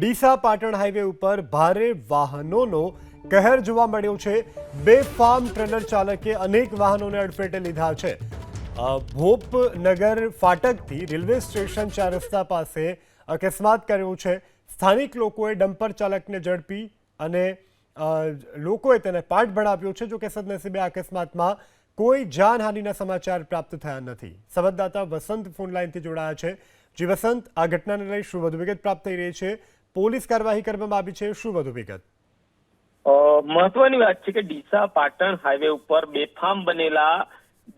Deesa Patan highway ઉપર ભારે વાહનોનો કહેર જોવા મળ્યો છે. બે ફાર્મ ટ્રેલર ચાલકે અનેક વાહનોને અડફેટે લીધા છે. ભોપનગર ફાટકથી રેલવે સ્ટેશન ચાર રસ્તા પાસે અકસ્માત કર્યો છે. સ્થાનિક લોકોએ ડમ્પર ચાલકને ઝડપી અને લોકોએ તેને પાઠ ભણાવ્યો છે, જો કે સદનસીબે અકસ્માતમાં કોઈ જાનહાનિના સમાચાર પ્રાપ્ત થયા નથી. સંવાદદાતા વસંત ફોન લાઈનથી જોડાયા છે. જી વસંત, આ ઘટનાને લઈ શું વધુ વિગત પ્રાપ્ત થઈ રહી છે? પોલીસ કાર્યવાહી કરવામાં આવી છે. શું વધુ વિગત? મહત્વની વાત છે કે ડીસા પાટણ હાઈવે ઉપર બેફામ બનેલા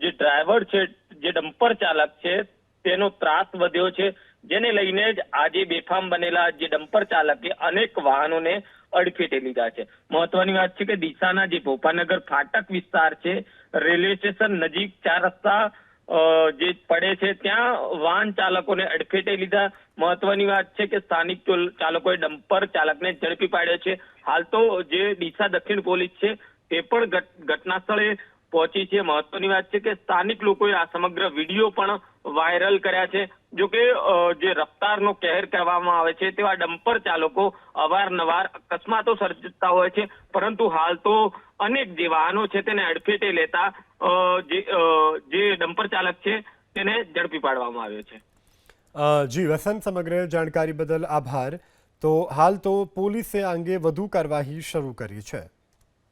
જે ડ્રાઈવર છે, જે ડમ્પર ચાલક છે, તેનો ત્રાસ વધ્યો છે. જેને લઈને જ આજે બેફામ બનેલા જે ડમ્પર ચાલકે અનેક વાહનોને અડફેટે લીધા છે. મહત્વની વાત છે કે ડીસાના જે ભોપાનગર ફાટક વિસ્તાર છે, રેલવે સ્ટેશન નજીક ચાર રસ્તા જે પડે છે ત્યાં વાહન ચાલકોને અડફેટે લીધા. મહત્વની વાત છે કે સ્થાનિક ચાલકોએ ડમ્પર ચાલકને ઝડપી પાડ્યો છે. હાલ તો જે ડીસા દક્ષિણ પોલીસ છે, તે પણ ઘટના સ્થળે પહોંચી છે. મહત્વની વાત છે કે સ્થાનિક લોકોએ આ સમગ્ર વીડિયો પણ વાયરલ કર્યા છે. જો કે જે રફતારનો કહેર કરવામાં આવે છે, તેવા ડમ્પર ચાલકો અવારનવાર અકસ્માતો સર્જતા હોય છે. પરંતુ હાલ તો અનેક જે વાહનો છે તેને અડફેટે લેતા જે ડમ્પર ચાલક છે તેને ઝડપી પાડવામાં આવ્યો છે. જી વસંત સમગ્ર જાણકારી બદલ આભાર. તો હાલ તો પોલીસે આ અંગે વધુ કાર્યવાહી શરૂ કરી છે.